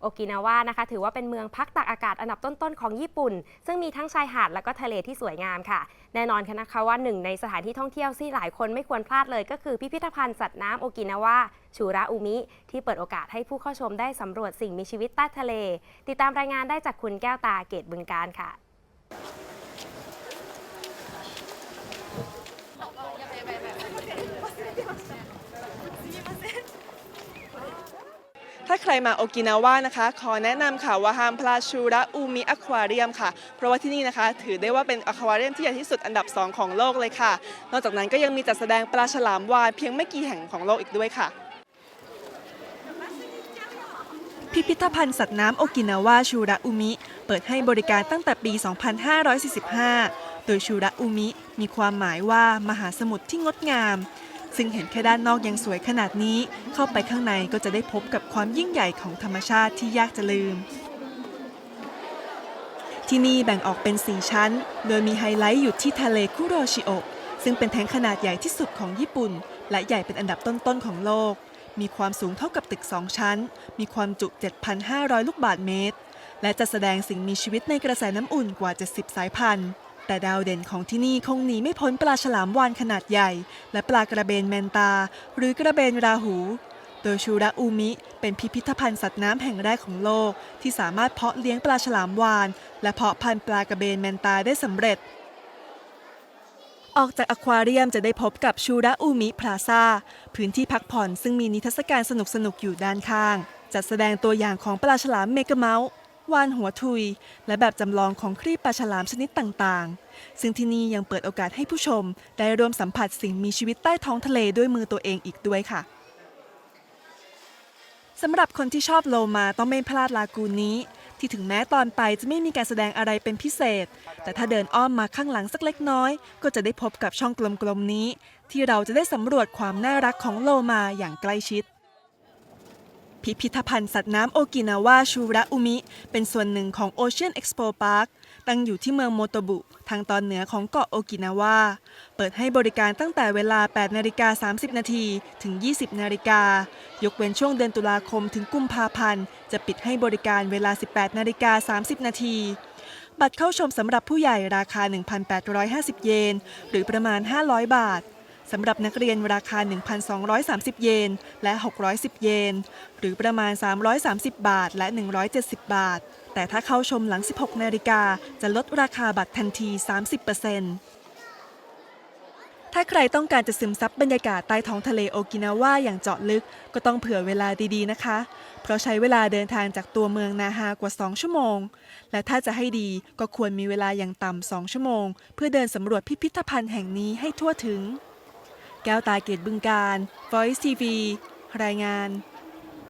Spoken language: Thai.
โอกินาวานะคะ ถือว่าเป็นเมืองพักตากอากาศอันดับต้นๆของญี่ปุ่น ซึ่งมีทั้งชายหาดและก็ทะเลที่สวยงามค่ะ แน่นอนค่ะนะคะว่าหนึ่งในสถานที่ท่องเที่ยวที่หลายคนไม่ควรพลาดเลย ก็คือพิพิธภัณฑ์สัตว์น้ำโอกินาวาชูระอุมิ ที่เปิดโอกาสให้ผู้เข้าชมได้สำรวจสิ่งมีชีวิตใต้ทะเล ติดตามรายงานได้จากคุณแก้วตาเกตบึงการค่ะ ถ้าใครมาโอกินาว่านะคะ ขอแนะนำค่ะว่าห้ามพลาดชูระอูมิอควาเรียมค่ะ เพราะว่าที่นี่นะคะ ถือได้ว่าเป็นอควาเรียมที่ใหญ่ที่สุดอันดับ 2 ของโลกเลยค่ะ นอกจากนั้นก็ยังมีจัดแสดงปลาฉลามวาฬเพียงไม่กี่แห่งของโลกอีกด้วยค่ะพิพิธภัณฑ์สัตว์น้ำโอกินาวาชูระอุมิ เปิดให้บริการตั้งแต่ปี 2545 โดยชูระอุมิ มีความหมายว่ามหาสมุทรที่งดงาม ซึ่งเห็นแค่ด้านนอกยังสวยขนาดนี้ เข้าไปข้างในก็จะได้พบกับความยิ่งใหญ่ของธรรมชาติที่ยากจะลืม ที่นี่แบ่งออกเป็น 4 ชั้น โดยมีไฮไลท์อยู่ที่ทะเลคุโรชิโอะซึ่งเป็นแท้งขนาดใหญ่ที่สุดของญี่ปุ่น และใหญ่เป็นอันดับต้นๆของโลก มีความสูงเท่ากับตึก 2 ชั้น มีความจุ 7,500 ลูกบาศก์เมตร และจะแสดงสิ่งมีชีวิตในกระแสน้ำอุ่นกว่า 70 สายพันธุ์ แต่ดาวเด่นของที่นี่คงหนีไม่พ้นปลาฉลามวาฬขนาดใหญ่ และปลากระเบนแมนตา หรือกระเบนราหู โดยชูระอูมิเป็นพิพิธภัณฑ์สัตว์น้ำแห่งแรกของโลก ที่สามารถเพาะเลี้ยงปลาฉลามวาฬและเพาะพันธุ์ปลากระเบนแมนตาได้สำเร็จออกจากอควาเรียมจะได้พบกับชูระอูมิพลาซาพื้นที่พักผ่อนซึ่งมีนิทรรศการสนุกๆ อยู่ด้านข้าง จัดแสดงตัวอย่างของปลาฉลามเมกะเมาส์ วานหัวทุย และแบบจำลองของครีบปลาฉลามชนิดต่างๆ ซึ่งที่นี่ยังเปิดโอกาสให้ผู้ชม ได้ร่วมสัมผัสสิ่งมีชีวิตใต้ท้องทะเลด้วยมือตัวเองอีกด้วยค่ะสำหรับคนที่ชอบโลมาต้องไม่พลาดลากูนนี้ ที่ถึงแม้ตอนไปจะไม่มีการแสดงอะไรเป็นพิเศษ แต่ถ้าเดินอ้อมมาข้างหลังสักเล็กน้อย ก็จะได้พบกับช่องกลมๆนี้ ที่เราจะได้สำรวจความน่ารักของโลมาอย่างใกล้ชิด พิพิธภัณฑ์สัตว์น้ำโอกินาวาชูระอุมิ เป็นส่วนหนึ่งของ Ocean Expo Park ตั้งอยู่ที่เมืองโมโตบุ ทางตอนเหนือของเกาะโอกินาวา เปิดให้บริการตั้งแต่เวลา 8 นาฬิกา 30 นาทีถึง 20 นาฬิกา ยกเว้นช่วงเดือนตุลาคมถึงกุมภาพันธ์ จะปิดให้บริการเวลา 18 นาฬิกา 30 นาทีบัตรเข้าชมสำหรับผู้ใหญ่ราคา 1,850 เยน หรือประมาณ 500 บาท สำหรับนักเรียนราคา 1,230 เยน และ 610 เยน หรือประมาณ 330 บาท และ 170 บาท แต่ถ้าเข้าชมหลัง 16 นาฬิกา จะลดราคาบัตรทันที 30%ถ้าใครต้องการจะซึมซับบรรยากาศใต้ท้องทะเลโอกินาว่าอย่างเจาะลึก ก็ต้องเผื่อเวลาดีๆนะคะ เพราะใช้เวลาเดินทางจากตัวเมืองนาฮากว่า 2 ชั่วโมง และถ้าจะให้ดีก็ควรมีเวลาอย่างต่ำ2ชั่วโมง เพื่อเดินสำรวจพิพิธภัณฑ์แห่งนี้ให้ทั่วถึง แก้วตาเกตบึงการ Voice TV รายงาน